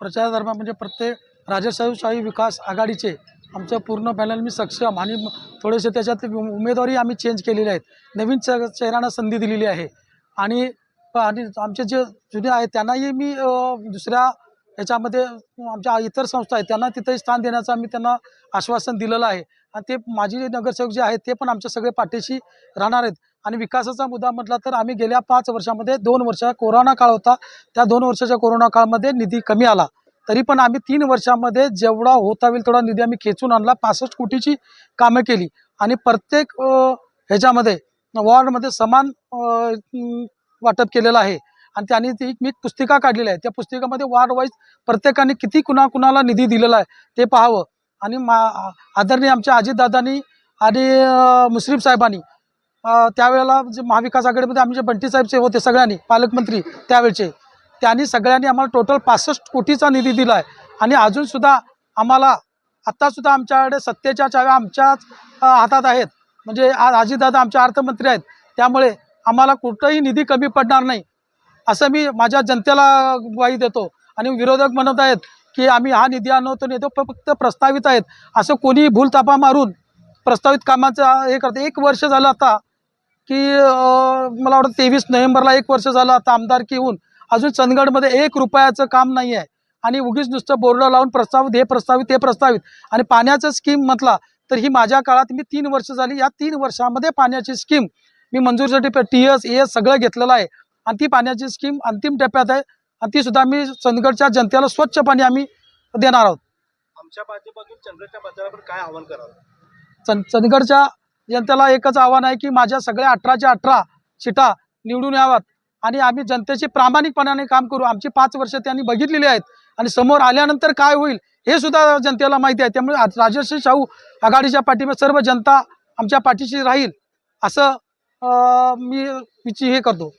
प्रचारादरम्यान म्हणजे प्रत्येक राजशाही विकास आघाडीचे आमचं पूर्ण पॅनल मी सक्षम आणि थोडेसे त्याच्यात उमेदवारी आम्ही चेंज केलेले आहेत. नवीन च चेहऱ्यांना संधी दिलेली आहे. आणि आणि आमचे जे जुने आहेत त्यांनाही मी दुसऱ्या याच्यामध्ये आमच्या इतर संस्था आहेत त्यांना तिथे स्थान देण्याचं आम्ही त्यांना आश्वासन दिलेलं आहे. आणि ते माजी नगरसेवक जे आहेत ते पण आमच्या सगळे पाठीशी राहणार आहेत. आणि विकासाचा मुद्दा म्हटला तर आम्ही गेल्या पाच वर्षामध्ये दोन वर्ष कोरोना काळ होता. त्या दोन वर्षाच्या कोरोना काळामध्ये निधी कमी आला. तरी पण आम्ही तीन वर्षामध्ये जेवढा होता होईल तेवढा निधी आम्ही खेचून आणला. पासष्ट कोटीची कामं केली. आणि प्रत्येक ह्याच्यामध्ये वॉर्डमध्ये समान वाटप केलेलं आहे. आणि त्यांनी ती मी पुस्तिका काढलेली आहे. त्या पुस्तिकामध्ये वार्ड वाईज प्रत्येकाने किती कुणा कुणाला निधी दिलेला आहे ते पाहावं. आणि मा आदरणीय आमच्या अजितदादांनी आणि मुस्लिम मुश्रीफ साहेबांनी त्यावेळेला जे महाविकास आघाडीमध्ये आमचे बंटी साहेबचे होते सगळ्यांनी पालकमंत्री त्यावेळचे त्यांनी सगळ्यांनी आम्हाला टोटल पासष्ट कोटीचा निधी दिला आहे आणि अजूनसुद्धा आम्हाला आत्तासुद्धा आमच्याकडे सत्तेच्या चाव्या आमच्याच हातात आहेत. म्हणजे आज अजितदादा आमचे अर्थमंत्री आहेत. त्यामुळे आम्हाला कुठंही निधी कमी पडणार नाही. असं मी माझ्या जनतेला ग्वाही देतो. आणि विरोधक म्हणत आहेत की आम्ही हा निधी आणतो नेतो फक्त प्रस्तावित आहेत. असं कोणी भूलतापा मारून प्रस्तावित कामाचं हे करते. एक वर्ष झालं आता की मला वाटतं तेवीस नोव्हेंबरला एक वर्ष झालं आता आमदारकी येऊन. अजून चंदगडमध्ये एक रुपयाचं काम नाही आहे. आणि उगीच नुसतं बोर्ड लावून प्रस्तावित हे प्रस्तावित हे प्रस्तावित. आणि पाण्याचं स्कीम म्हटला तर ही माझ्या काळात मी तीन वर्ष झाली. या तीन वर्षामध्ये पाण्याची स्कीम मी मंजूरसाठी टी एस एस सगळं घेतलेलं आहे. आणि ती पाण्याची स्कीम अंतिम टप्प्यात आहे. आणि ती सुद्धा मी चंदगडच्या जनतेला स्वच्छ पाणी आम्ही देणार आहोत. आमच्या माध्यमातून चंद्रच्या मतदारावर काय आव्हान करावं चंद चंदगडच्या जनतेला एकच आव्हान आहे की माझ्या सगळ्या अठराच्या अठरा सीटा निवडून याव्यात आणि आम्ही जनतेची प्रामाणिकपणाने काम करू. आमची पाच वर्ष त्यांनी बघितलेली आहेत आणि समोर आल्यानंतर काय होईल हे सुद्धा जनतेला माहिती आहे. त्यामुळे आज राजश्री शाहू आघाडीच्या पाठीमध्ये सर्व जनता आमच्या पाठीशी राहील असं मी हे करतो.